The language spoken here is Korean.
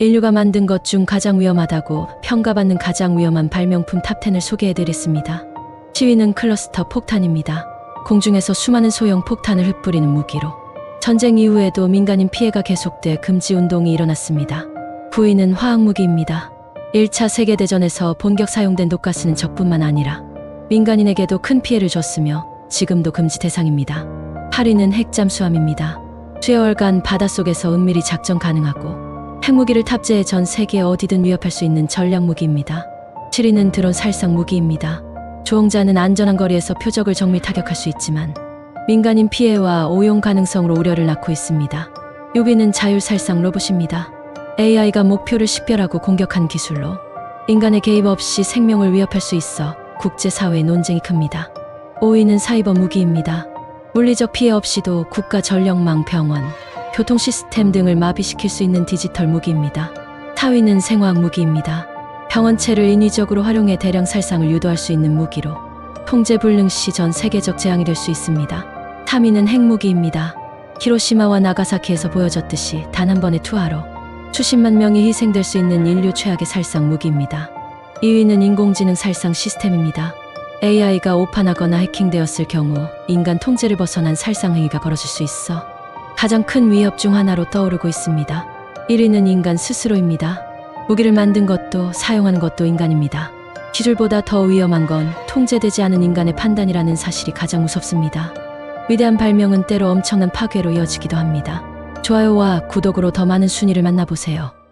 인류가 만든 것 중 가장 위험하다고 평가받는 가장 위험한 발명품 탑10을 소개해드렸습니다. 시위는 클러스터 폭탄입니다. 공중에서 수많은 소형 폭탄을 흩뿌리는 무기로 전쟁 이후에도 민간인 피해가 계속돼 금지 운동이 일어났습니다. 부위는 화학무기입니다. 1차 세계대전에서 본격 사용된 독가스는 적뿐만 아니라 민간인에게도 큰 피해를 줬으며 지금도 금지 대상입니다. 8위는 핵잠수함입니다. 수여월간 바닷속에서 은밀히 작전 가능하고 핵무기를 탑재해 전 세계 어디든 위협할 수 있는 전략무기입니다. 7위는 드론 살상 무기입니다. 조종자는 안전한 거리에서 표적을 정밀 타격할 수 있지만 민간인 피해와 오용 가능성으로 우려를 낳고 있습니다. 6위는 자율살상 로봇입니다. AI가 목표를 식별하고 공격한 기술로 인간의 개입 없이 생명을 위협할 수 있어 국제사회의 논쟁이 큽니다. 5위는 사이버 무기입니다. 물리적 피해 없이도 국가 전력망 병원, 교통 시스템 등을 마비시킬 수 있는 디지털 무기입니다. 4위는 생화학 무기입니다. 병원체를 인위적으로 활용해 대량 살상을 유도할 수 있는 무기로 통제 불능 시 전 세계적 재앙이 될 수 있습니다. 3위는 핵무기입니다. 히로시마와 나가사키에서 보여졌듯이 단 한 번의 투하로 수십만 명이 희생될 수 있는 인류 최악의 살상 무기입니다. 2위는 인공지능 살상 시스템입니다. AI가 오판하거나 해킹되었을 경우 인간 통제를 벗어난 살상 행위가 벌어질 수 있어 가장 큰 위협 중 하나로 떠오르고 있습니다. 1위는 인간 스스로입니다. 무기를 만든 것도 사용하는 것도 인간입니다. 기술보다 더 위험한 건 통제되지 않은 인간의 판단이라는 사실이 가장 무섭습니다. 위대한 발명은 때로 엄청난 파괴로 이어지기도 합니다. 좋아요와 구독으로 더 많은 순위를 만나보세요.